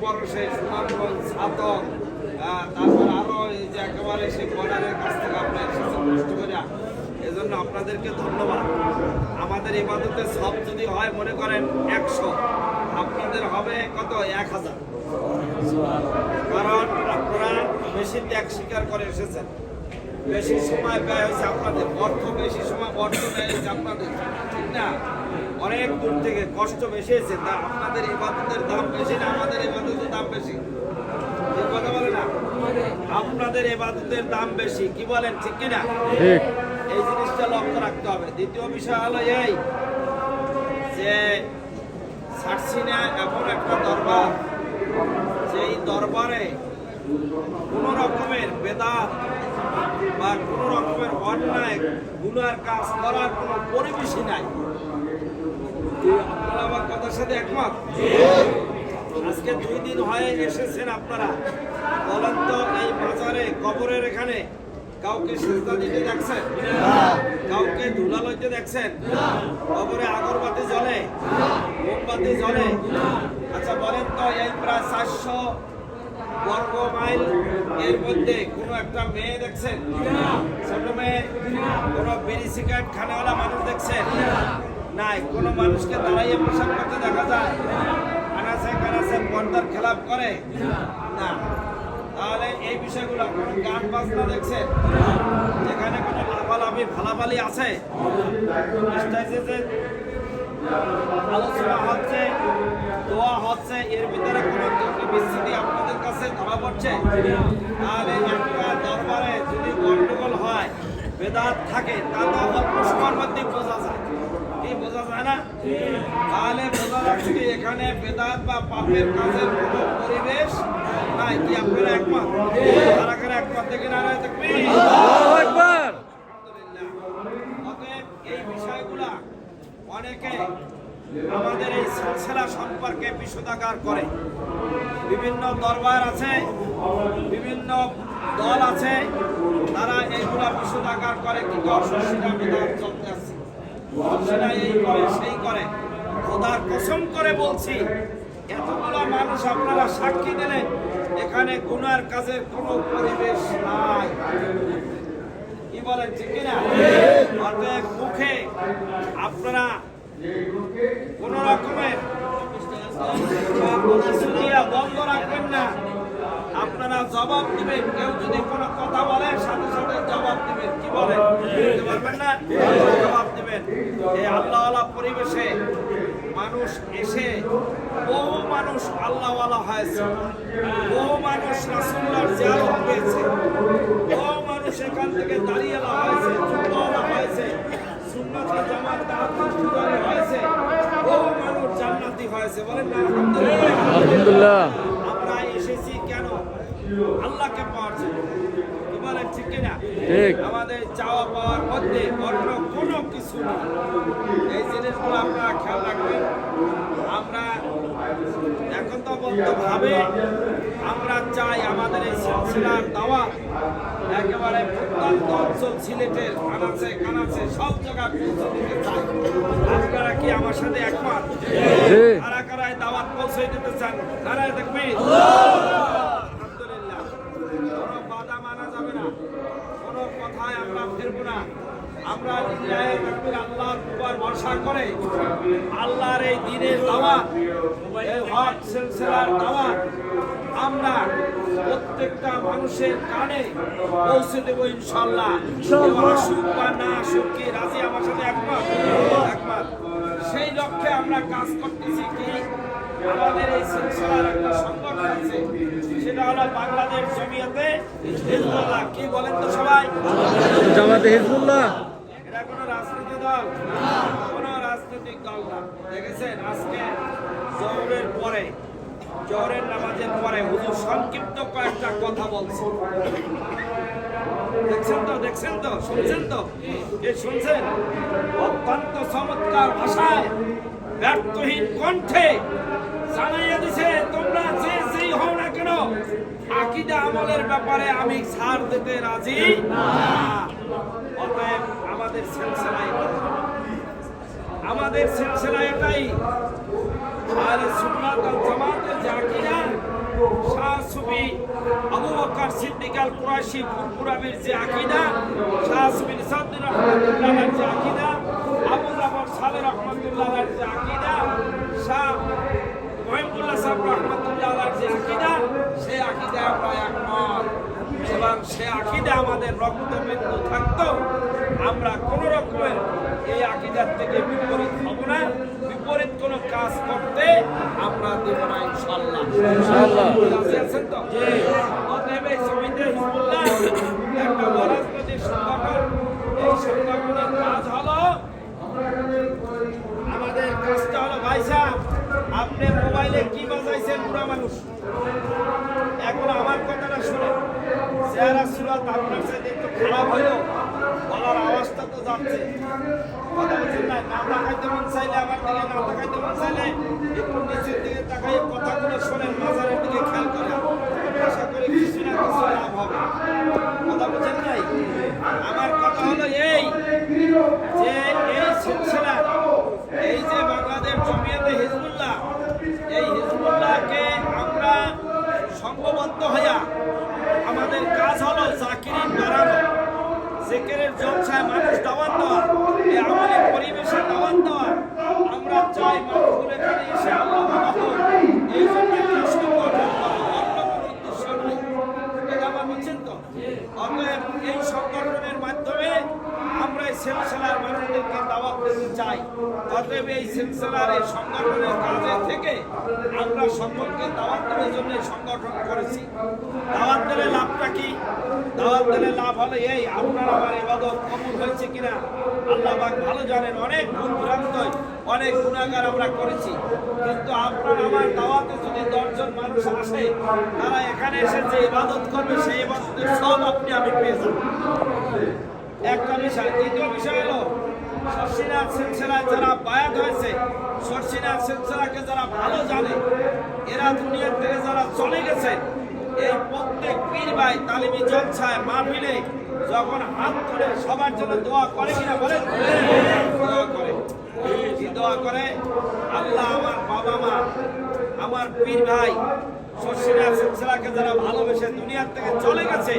পরশে সুনামগঞ্জ ছাতক তারপর আরও এই যে একেবারে সেই বর্ডারের কাছ থেকে আপনি এসেছেন কষ্ট করে এজন্য আপনাদেরকে ধন্যবাদ। আমাদের ইবাদতে সব যদি হয়, মনে করেন একশো। আপনাদের হবে কত? এক হাজার। কারণ আপনারা বেশি ত্যাগ স্বীকার করে এসেছেন। বেশি সময় ব্যয় হয়েছে আপনাদের। অর্থ বেশি, সময় অর্থ ব্যয় হয়েছে আপনাদের। ঠিক না? অনেক দূর থেকে কষ্ট বেশি হয়েছে। তা আপনাদের ইবাদতের দাম বেশি না আমাদের ইবাদতের দাম বেশি? কথা বলে না? আপনাদের ইবাদতের দাম বেশি কি বলেন ঠিক কি না ঠিক। এই জিনিসটা লক্ষ্য রাখতে হবে। দ্বিতীয় বিষয় হলো এই যে সার্সিনা এমন একটা দরবার যেই দরবারে কোনো রকমের বেদাত বা কোনো রকমের অন্যায় গুনার কাজ করার কোনো পরিবেশই নাই। আপনারা আমার কথার সাথে একমত? আজকে দুই দিন হয়ে এসেছেন আপনারা। বলেন তো, এই বাজারে কবরের এখানে কাউকে সেজদা দিতে দেখছেন? কাউকে ধুলা লইতে দেখছেন? কবরে আগরবাতি জ্বলে? মোমবাতি জ্বলে? আচ্ছা বলেন তো, এই প্রায় চারশো বর্গ মাইল এর মধ্যে কোনো একটা মেয়ে দেখছেন? ছোট মেয়ে? কোনো বিড়ি সিগারেট খানেওয়ালা মানুষ দেখছেন? নাই, কোনো মানুষকে দাঁড়াইয়ে পোশাক করতে দেখা যায়? কানাসে কানাসে পর্দার খেলাপ করে? না। তাহলে এই বিষয়গুলো কোনো গান বাজনা দেখছেন? যেখানে কোনো লাফালাফি, ফালাফালি আছে? আলোচনা হচ্ছে, দোয়া হচ্ছে, এর ভিতরে কোনো বিচ্ছুতি আপনাদের কাছে ধরা পড়ছে? তাহলে একটা দরবারে যদি গন্ডগোল হয়, বেদাত থাকে, তা তো অল্প সময়ের মধ্যে বোঝা যায় কি বোঝা যায়। না? তাহলে বোঝা যাচ্ছে এখানে বেদাত বা পাপের কাজের কোনো পরিবেশ নাই। কি আপনারা একমত? তারা করে একমত দেখে না অতএব এই বিষয়গুলা অনেকে আমাদের এই সিলসিলা সম্পর্কে বিশোধাগার করে। বিভিন্ন দরবার আছে বিভিন্ন দল আছে তারা এইগুলা বিশোধাগার করে কিন্তু বিধান চলতে এই করে, সেই করে। করে বলছি, এতগুলো মানুষ আপনারা সাক্ষী দিলেন, এখানে কাজের কোনো পরিবেশ নাই। বলেন মুখে আপনারা রকমের বন্ধ রাখবেন না। আপনারা জবাব দিবেন, কেউ যদি কোনো কথা বলে, সাথে সাথে জবাব দিবেন। কি বলেন? না? জবাব দিবেন এই আল্লাহওয়ালা পরিবেশে মানুষ এসে বহু মানুষ আল্লাহওয়ালা হয়েছে বহু মানুষ রাসুল্লাহর জিয়ারত পেয়েছে বহু মানুষ এখান থেকে দাঁড়িয়ে হয়েছে হয়েছে সুন্নতি জামাত দাওয়াত হয়েছে বহু মানুষ জান্নাতি হয়েছে। বলেন না আলহামদুলিল্লাহ। আলহামদুলিল্লাহ। আমরা এসেছি কেন? আল্লাহকে পাওয়ার জন্য কি বলেন ঠিক কিনা ঠিক। আমাদের চাওয়া পাওয়ার মধ্যে অন্য কোনো কিছু নেই এই জিনিসগুলো আপনারা খেয়াল রাখবেন। আমরা এখন তো বলতে ভাবে আমরা চাই আমাদের এই সিলসিলার দাওয়াত একেবারে প্রত্যন্ত অঞ্চল সিলেটের কানাচে কানাচে সব জায়গায় পৌঁছে দিতে চাই। আপনারা কি আমার সাথে একমত? কারা কারা দাওয়াত পৌঁছে দিতে চান? কারা দেখবি আলহামদুলিল্লাহ কোনো বাধা মানা যাবে না কোনো কথায় আমরা ফিরবো না আমরা আল্লাহর উপর ভরসা করে। আল্লাহর এই দিনের দাওয়াত এই হক সিলসিলার দাওয়াত আমরা প্রত্যেকটা মানুষের কানে পৌঁছে দেবো ইনশাল্লাহ আসুক বা না আসুক কি রাজি আমার সাথে একমত? একমত। সেই লক্ষ্যে আমরা কাজ করতেছি কি? আমাদের এই সিলসিলার একটা সংগঠন আছে সেটা হলো বাংলাদেশ জমিয়তে হিজবুল্লাহ। কি বলেন তো সবাই? জামাতে হিজবুল্লাহ। এটা কোনো রাজনীতি দল? কোনো রাজনৈতিক দল না। দেখেছেন, আজকে জহরের পরে, জহরের নামাজের পরে হুজুর সংক্ষিপ্ত কয়েকটা কথা বলছে। দেখছেন তো দেখছেন তো, শুনছেন তো? এ শুনছেন? অত্যন্ত চমৎকার ভাষায় ব্যর্থহীন কণ্ঠে জানাইয়া দিছে, তোমরা যে যেই হও না কেন, আকিদা আমলের ব্যাপারে আমি ছাড় দিতে রাজি না। অতএব আমাদের সিলসিলায় আমাদের সিলসিলা এটাই। আর সুন্নাত যে আবু বকর ফুরফুরাবির যে যে আবু জাফর যে আকীদা, শাহ মহিবুল্লাহ সাহেব যে সেই আকীদা আমরা একমত। এবং সে আকিদা আমাদের রক্তবিন্দু থাকতো আমরা কোন রকমের এই আকিদার থেকে বিপরীত হব না। বিপরীত কোন কাজ করতে আমরা দেব না ইনশাল্লাহ ইনশাল্লাহ আছেন তো অতএব এই সমিতি হিজবুল্লাহ একটা অরাজনৈতিক সংগঠন এই সংগঠনের কাজ হলো আমাদের কাজটা হলো ভাই সাহেব আপনি মোবাইলে কি বাজাইছেন বুড়া মানুষ এখন আমার কথাটা শুনে চেহারা সুরাত আপনার সাথে একটু খারাপ হইল গলার আওয়াজটা তো যাচ্ছে কথা বলছেন না না তাকাইতে মন চাইলে আমার দিকে না তাকাইতে মন চাইলে একটু নিচের দিকে তাকাই কথাগুলো শোনেন, মাজারের দিকে খেয়াল করে আশা করি কিছু না কিছু লাভ হবে। কথা বলছেন নাই? আমার কথা হলো এই যে এই সিলসিলা, এই যে বাংলাদেশ জমিয়তে হিজবুল্লাহ, এই হিজবুল্লাহকে আমরা সংঘবদ্ধ হইয়া আমাদের কাজ হলো জাকিরিন বাড়ানো, জেকেরের জলসায় মানুষ দাওয়াত দেওয়া, এই আমাদের পরিবেশে দাওয়াত দেওয়া আমরা চাই মানুষগুলো এখানে এসে আল্লাহ বাবা হোক এই জন্য একটা সংগঠন করা, অন্য কোনো উদ্দেশ্য নাই এটা আমার বুঝছেন তো অতএব এই সংগঠনের মাধ্যমে আমরা এই সিলসিলার মানুষদেরকে দাওয়াত দিতে চাই অতএব এই সিলসিলার এই সংগঠনের কাজে থেকে আমরা সকলকে দাওয়াত দেওয়ার জন্য সংগঠন করেছি। দাওয়াত দিলে লাভটা কি? দাওয়াত দিলে লাভ হলো এই আপনার আমার ইবাদত কবুল হয়েছে কিনা? আল্লাহ পাক ভালো জানেন, অনেক ভুল ভ্রান্ত, অনেক গুণাগার আমরা করেছি। কিন্তু আপনার আমার দাওয়াতে যদি দশজন মানুষ আসে, তারা এখানে এসে যে ইবাদত করবে, সেই ইবাদতের সব আপনি আমি পেয়ে যাব। একটা বিষয়, দ্বিতীয় বিষয় হলো শর্ষিনাথ সিলসিলায় যারা বায়াত হয়েছে শর্ষিনাথ সিলসিলাকে যারা ভালো জানে, এরা দুনিয়ার থেকে যারা চলে গেছে, এই প্রত্যেক পীর ভাই তালিমি জলছায় মাহফিলে যখন হাত ধরে সবার জন্য দোয়া করে কিনা বলেন? দোয়া করে। কি দোয়া করে? আল্লাহ আমার বাবা মা, আমার পীর ভাই শর্ষিনাথ সিলসিলাকে যারা ভালোবেসে দুনিয়ার থেকে চলে গেছে,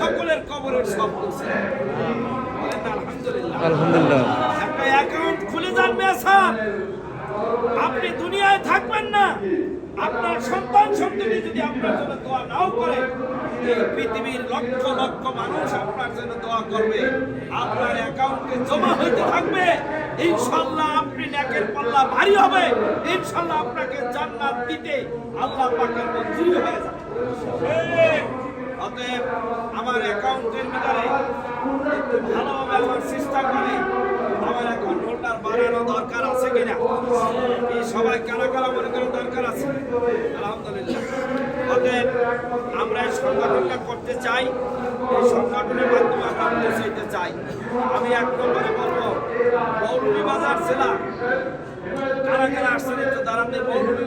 সকলের কবরের সব বলছে আলহামদুলিল্লাহ। আলহামদুলিল্লাহ। আপনি দুনিয়ায় থাকবেন না। আপনার সন্তান সন্ততি যদি আপনার জন্য দোয়া নাও করে, এই পৃথিবীর লক্ষ লক্ষ মানুষ আপনার জন্য দোয়া করবে। আপনার অ্যাকাউন্টে জমা হইতে থাকবে। ইনশাল্লাহ আপনি ন্যাকের পাল্লা ভারী হবে। ইনশাল্লাহ আপনাকে জান্নাত দিতে আল্লাহ পাকের মঞ্জুরি হয়ে যাবে। অতএব আমার অ্যাকাউন্টের ভিতরে একটু ভালোভাবে আমার চেষ্টা করে। আমার অ্যাকাউন্ট বাড়ানো দরকার আছে কিনা? এই সবাই কারা কারা মনে করেন দরকার আছে? আলহামদুলিল্লাহ। অতএব আমরা এই সংগঠনটা করতে চাই। এই সংগঠনের মাধ্যমে আমরা পৌঁছাইতে চাই। আমি এক নম্বরে বলব, মৌলভীবাজার জেলা। কারা কারা আসছেন একটু দাঁড়ান মৌলভী